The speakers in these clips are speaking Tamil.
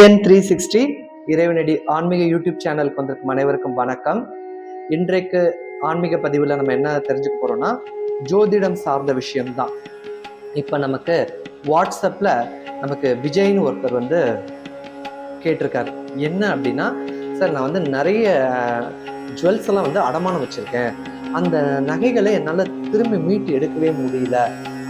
டிஎன் த்ரீ சிக்ஸ்டி இறைவனடி ஆன்மீக யூடியூப் சேனலுக்கு வந்திருக்கும் அனைவருக்கும் வணக்கம். இன்றைக்கு ஆன்மீக பதிவில் நம்ம என்ன தெரிஞ்சுக்க போகிறோம்னா ஜோதிடம் சார்ந்த விஷயம்தான். இப்போ நமக்கு வாட்ஸ்அப்பில் நமக்கு விஜய்னு ஒருத்தர் வந்து கேட்டிருக்காரு. என்ன அப்படின்னா சார் நான் வந்து நிறைய ஜுவல்ஸ் எல்லாம் வந்து அடமானம் வச்சுருக்கேன். அந்த நகைகளை என்னால் திரும்பி மீட்டு எடுக்கவே முடியல.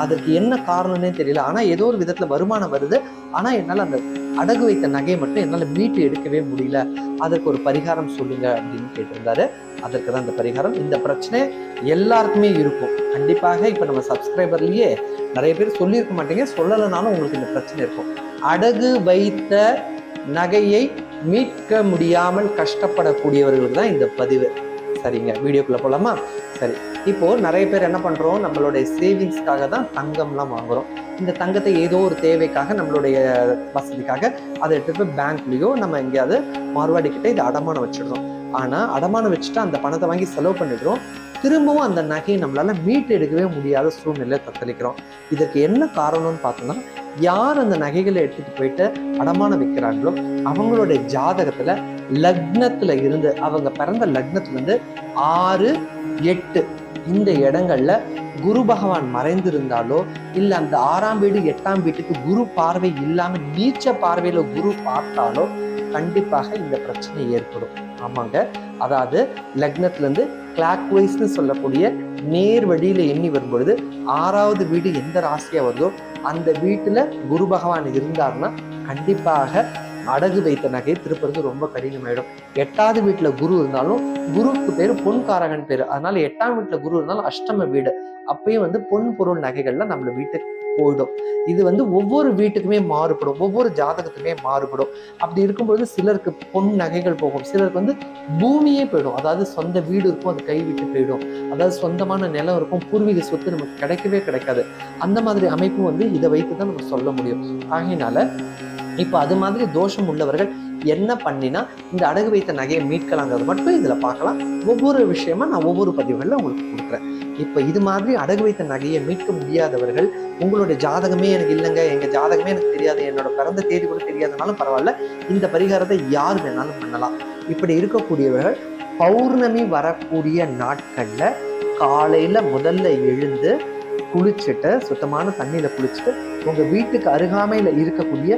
அதற்கு என்ன காரணம்னே தெரியல. ஆனால் ஏதோ ஒரு விதத்தில் வருமானம் வருது. ஆனால் என்னால் அந்த அடகு வைத்த நகையை மட்டும் என்னால் மீட்டு எடுக்கவே முடியல. அதற்கு ஒரு பரிகாரம் சொல்லுங்க அப்படின்னு கேட்டிருந்தாரு. அதற்கு தான் இந்த பரிகாரம். இந்த பிரச்சனை எல்லாருக்குமே இருக்கும். கண்டிப்பாக இப்போ நம்ம சப்ஸ்கிரைபர்லேயே நிறைய பேர் சொல்லியிருக்க மாட்டீங்க. சொல்லலைனாலும் உங்களுக்கு இந்த பிரச்சனை இருக்கும். அடகு வைத்த நகையை மீட்க முடியாமல் கஷ்டப்படக்கூடியவர்களுக்கு தான் இந்த பதிவு. சரிங்க. வீடியோக்குள்ளே போகலாமா சரி. இப்போ நிறைய பேர் என்ன பண்றோம்? நம்மளுடைய சேவிங்ஸ்க்காக தான் தங்கம்லாம் வாங்குறோம். இந்த தங்கத்தை ஏதோ ஒரு தேவைக்காக நம்மளுடைய வசதிக்காக அதை எடுத்துட்டு போய் பேங்க்லயோ நம்ம எங்கேயாவது மார்வாடி கிட்ட இதை அடமானம் வச்சிடுறோம். ஆனா அடமானம் வச்சுட்டு அந்த பணத்தை வாங்கி செலவு பண்ணிடுறோம். திரும்பவும் அந்த நகையை நம்மளால மீட்டு எடுக்கவே முடியாத சூழ்நிலையை தத்தளிக்கிறோம். இதற்கு என்ன காரணம்னு பார்த்தோம்னா யார் அந்த நகைகளை எடுத்துட்டு போயிட்டு அடமானம் வைக்கிறாங்களோ அவங்களுடைய ஜாதகத்துல லக்னத்துல இருந்து அவங்க பிறந்த லக்னத்துலேருந்து ஆறு எட்டு இந்த இடங்கள்ல குரு பகவான் மறைந்திருந்தாலோ இல்லை அந்த ஆறாம் வீடு எட்டாம் வீட்டுக்கு குரு பார்வை இல்லாமல் நீச்ச பார்வையில குரு பார்த்தாலோ கண்டிப்பாக இந்த பிரச்சனை ஏற்படும். ஆமாங்க. அதாவது லக்னத்துல இருந்து கிளாக் வைஸ்னு சொல்லக்கூடிய நேர் வழியில எண்ணி வரும்பொழுது ஆறாவது வீடு எந்த ராசியா வருதோ அந்த வீட்டுல குரு பகவான் இருந்தார்னா கண்டிப்பாக அடகு வைத்த நகை திருப்புறது ரொம்ப கடினமாயிடும். எட்டாவது வீட்டுல குரு இருந்தாலும் குருவுக்கு பேரு பொன்காரகன் பேரு. அதனால எட்டாம் வீட்டுல குரு இருந்தாலும் அஷ்டம வீடு. அப்பயும் வந்து பொன் பொருள் நகைகள்லாம் நம்மள வீட்டுக்கு போயிடும். இது வந்து ஒவ்வொரு வீட்டுக்குமே மாறுபடும். ஒவ்வொரு ஜாதகத்துக்குமே மாறுபடும். அப்படி இருக்கும்போது சிலருக்கு பொன் நகைகள் போகும். சிலருக்கு வந்து பூமியே போயிடும். அதாவது சொந்த வீடு இருக்கும் அது கைவிட்டு போயிடும். அதாவது சொந்தமான நிலம் இருக்கும் பூர்வீக சொத்து நமக்கு கிடைக்கவே கிடைக்காது. அந்த மாதிரி அமைப்பு வந்து இதை வைத்து தான் நம்ம சொல்ல முடியும். ஆகையினால இப்போ அது மாதிரி தோஷம் உள்ளவர்கள் என்ன பண்ணினா இந்த அடகு வைத்த நகையை மீட்கலாங்கிறது மட்டும் இதில் பார்க்கலாம். ஒவ்வொரு விஷயமா நான் ஒவ்வொரு பதிவுகளில் உங்களுக்கு கொடுக்குறேன். இப்போ இது மாதிரி அடகு வைத்த நகையை மீட்க முடியாதவர்கள் உங்களுடைய ஜாதகமே எனக்கு இல்லைங்க எங்கள் ஜாதகமே எனக்கு தெரியாது என்னோட பிறந்த தேதி கூட தெரியாதனாலும் பரவாயில்ல இந்த பரிகாரத்தை யார் வேணாலும் பண்ணலாம். இப்படி இருக்கக்கூடியவர்கள் பௌர்ணமி வரக்கூடிய நாட்களில் காலையில் முதல்ல எழுந்து குளிச்சுட்டு சுத்தமான தண்ணியில் குளிச்சுட்டு உங்கள் வீட்டுக்கு அருகாமையில் இருக்கக்கூடிய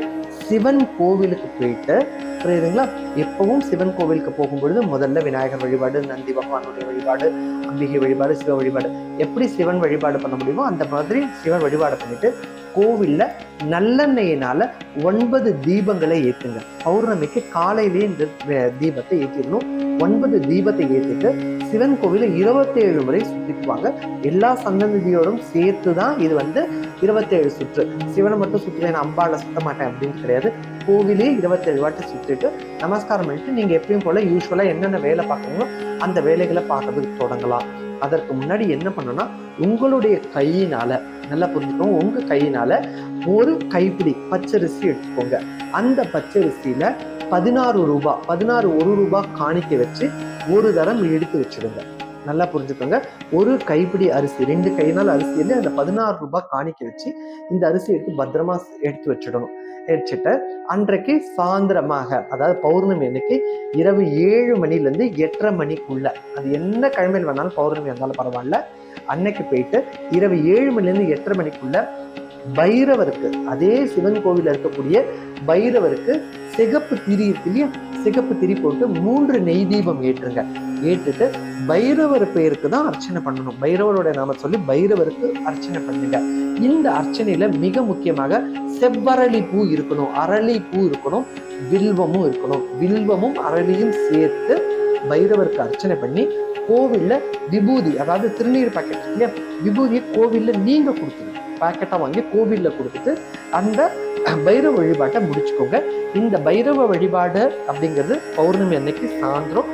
சிவன் கோவிலுக்கு போயிட்டு புரியுதுங்களா? எப்பவும் சிவன் கோவிலுக்கு போகும்பொழுது முதல்ல விநாயகர் வழிபாடு நந்தி பகவானுடைய வழிபாடு அம்பிகை வழிபாடு சிவ வழிபாடு. எப்படி சிவன் வழிபாடு பண்ண முடியுமோ அந்த மாதிரி சிவன் வழிபாடு பண்ணிட்டு கோவிலில் நல்லெண்ணெயினால ஒன்பது தீபங்களை ஏற்றுங்க பௌர்ணமிக்கு காலையிலேயே இந்த தீபத்தை ஏற்றிடணும் ஒன்பது தீபத்தை ஏற்றிட்டு சிவன் கோவில இருபத்தேழு முறை சுத்திக்குவாங்க. எல்லா சந்ததியோடும் சேர்த்து தான் இது வந்து இருபத்தேழு சுற்று. சிவனை மட்டும் சுற்றுவேன் அம்பாளை சுத்த மாட்டேன் அப்படின்னு கிடையாது. கோவிலே இருபத்தேழு வாட்டி சுற்றிட்டு நமஸ்காரம் பண்ணிட்டு நீங்க எப்பயும் போல யூஸ்வலா என்னென்ன வேலை பார்க்கணுமோ அந்த வேலைகளை பார்க்கறதுக்கு தொடங்கலாம். அதற்கு முன்னாடி என்ன பண்ணணும்னா உங்களுடைய கையினால நல்லா புரிஞ்சுக்கோங்க உங்க கையினால ஒரு கைப்பிடி பச்சரிசி எடுத்துக்கோங்க. அந்த பச்சரிசியில பதினாறு ரூபாய் பதினாறு ஒரு ரூபாய் காணிக்க வச்சு ஒரு தரம் எடுத்து வச்சிடுங்க. நல்லா புரிஞ்சுக்கோங்க. ஒரு கைப்பிடி அரிசி ரெண்டு கையினால் அரிசியில அந்த பதினாறு ரூபாய் காணிக்க வச்சு இந்த அரிசி எடுத்து பத்திரமா எடுத்து வச்சிடணும். வச்சுட்டு அன்றைக்கு சாயந்தரமாக அதாவது பௌர்ணமி அன்னைக்கு இரவு ஏழு மணிலேருந்து எட்டரை மணிக்குள்ள அது என்ன கிழமையில் வேணாலும் பௌர்ணமி இருந்தாலும் பரவாயில்ல. அன்னைக்கு போயிட்டு இரவு ஏழு மணிலேருந்து எட்டரை மணிக்குள்ள பைரவருக்கு அதே சிவன் கோவிலில் இருக்கக்கூடிய பைரவருக்கு சிகப்பு திரி இருக்கு இல்லையா? சிகப்பு திரி போட்டு மூன்று நெய் தீபம் ஏற்றுங்க. ஏற்றுட்டு பைரவர் பெயருக்கு தான் அர்ச்சனை பண்ணணும். பைரவரோட நாம சொல்லி பைரவருக்கு அர்ச்சனை பண்ணுங்க. இந்த அர்ச்சனையில மிக முக்கியமாக செவ்வரளி பூ இருக்கணும். அரளி பூ இருக்கணும். வில்வமும் இருக்கணும். வில்வமும் அரளியும் சேர்த்து பைரவருக்கு அர்ச்சனை பண்ணி கோவில்ல விபூதி அதாவது திருநீர் பாக்கெட் இல்லையா? விபூதியை கோவில்ல நீங்க கொடுத்துருங்க. பாக்கெட்டா வாங்கி கோவில்ல கொடுத்துட்டு அந்த பைரவ வழிபாட்டை முடிச்சுக்கோங்க. இந்த பைரவ வழிபாடு அப்படிங்கிறது பௌர்ணமி அன்னைக்கு சாயந்தரம்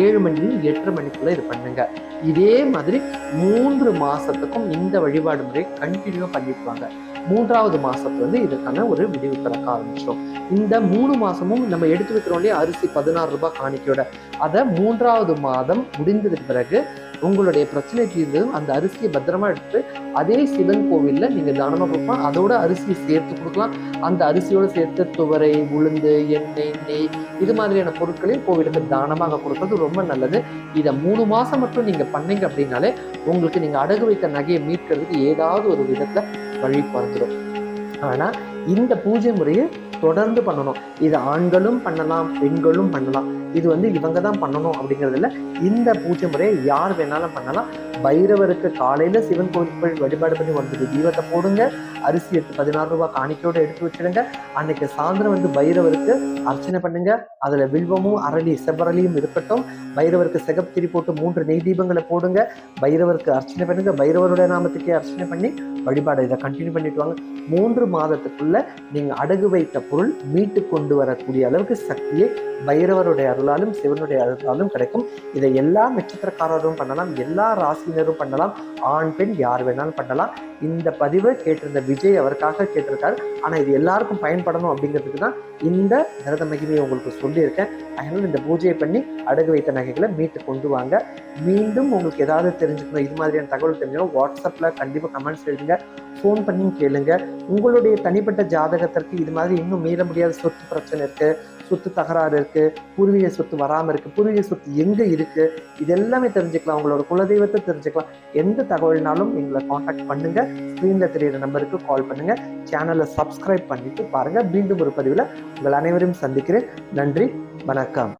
ஏழு மணிலிருந்து எட்டரை மணிக்குள்ள இது பண்ணுங்க. இதே மாதிரி மூன்று மாசத்துக்கும் இந்த வழிபாடு முறை கண்டினியூ பண்ணிக்குவாங்க மூன்றாவது மாசத்துல வந்து இதுக்கான ஒரு விடிவு பிறக்க ஆரம்பிச்சிடும். இந்த மூணு மாசமும் நம்ம எடுத்து வைக்கிறோம் இல்லையா? அரிசி பதினாறு ரூபாய் காணிக்கையோட. அதை மூன்றாவது மாதம் முடிந்ததுக்கு பிறகு உங்களுடைய பிரச்சனைக்கு தீர்ந்ததும் அந்த அரிசியை பத்திரமா எடுத்து அதே சிவன் கோவில்ல நீங்கள் தானமாக கொடுக்கலாம். அதோட அரிசியை சேர்த்து கொடுக்கலாம். அந்த அரிசியோட சேர்த்து துவரை உளுந்து எண்ணெய் நெய் இது மாதிரியான பொருட்களையும் கோவிலுக்கு தானமாக கொடுக்கறது ரொம்ப நல்லது. இதை மூணு மாதம் மட்டும் நீங்கள் பண்ணீங்க அப்படின்னாலே உங்களுக்கு நீங்கள் அடகு வைத்த நகையை மீட்கிறதுக்கு ஏதாவது ஒரு விதத்தை வழி பிறந்துடும் ஆனால் இந்த பூஜை முறையை தொடர்ந்து பண்ணணும். இது ஆண்களும் பண்ணலாம் பெண்களும் பண்ணலாம். இது வந்து இவங்க தான் பண்ணணும் அப்படிங்கறதுல இந்த பூஜை முறையை யார் வேணாலும் பண்ணலாம். பைரவருக்கு காலையில சிவன் கோவில் போய் வழிபாடு பண்ணி ஒன்பது தீபத்தை போடுங்க. அரிசி எடுத்து பதினாறு ரூபாய் காணிக்கையோட எடுத்து வச்சிடுங்க. அன்னைக்கு சாயந்தரம் வந்து பைரவருக்கு அர்ச்சனை பண்ணுங்க. அதுல வில்வமும் அரளி செவ்வரளியும் இருக்கட்டும். பைரவருக்கு சிகப்பு போட்டு மூன்று நெய் தீபங்களை போடுங்க. பைரவருக்கு அர்ச்சனை பண்ணுங்க. பைரவருடைய நாமத்துக்கே அர்ச்சனை பண்ணி வழிபாடு இதை கண்டினியூ பண்ணிட்டு வாங்க. மூன்று மாதத்துக்குள்ள நீங்க அடகு வைத்த பொருள் மீட்டு கொண்டு வரக்கூடிய அளவுக்கு சக்தியை பைரவருடைய அருளாலும் சிவனுடைய அருளாலும் கிடைக்கும். இதை எல்லா நட்சத்திரக்காரரும் பண்ணலாம் எல்லா ராசியினரும் பண்ணலாம் ஆண் பெண் யார் வேணாலும் பண்ணலாம். இந்த பதிவை கேட்டிருந்த விஜய் அவருக்காக கேட்டிருக்காரு. ஆனால் இது எல்லாருக்கும் பயன்படணும் அப்படிங்கிறதுக்கு தான் இந்த விரத மகிமையை உங்களுக்கு சொல்லியிருக்கேன். அதனால இந்த பூஜையை பண்ணி அடகு வைத்த நகைகளை மீட்டு கொண்டு வாங்க. மீண்டும் உங்களுக்கு ஏதாவது தெரிஞ்சுக்கணும் இது மாதிரியான தகவல் தெரிஞ்சுக்கணும் வாட்ஸ்அப்பில் கண்டிப்பாக கமெண்ட்ஸ் எழுதுங்க. ஃபோன் பண்ணி கேளுங்க. உங்களுடைய தனிப்பட்ட ஜாதகத்திற்கு இது மாதிரி இன்னும் மீற முடியாத சொத்து பிரச்சனை இருக்குது சொத்து தகராறு இருக்கு பூர்வீக சொத்து வராமல் இருக்கு பூர்வீக சொத்து எங்க இருக்கு இது எல்லாமே தெரிஞ்சுக்கலாம் உங்களோட குலதெய்வத்தை தெரிஞ்சுக்கலாம். எந்த தகவல்னாலும் எங்களை காண்டாக்ட் பண்ணுங்க. ஸ்க்ரீன்ல தெரியுற நம்பருக்கு கால் பண்ணுங்க. சேனலை சப்ஸ்கிரைப் பண்ணிட்டு பாருங்க. மீண்டும் ஒரு பதிவில் உங்கள் அனைவரையும் சந்திக்கிறேன். நன்றி வணக்கம்.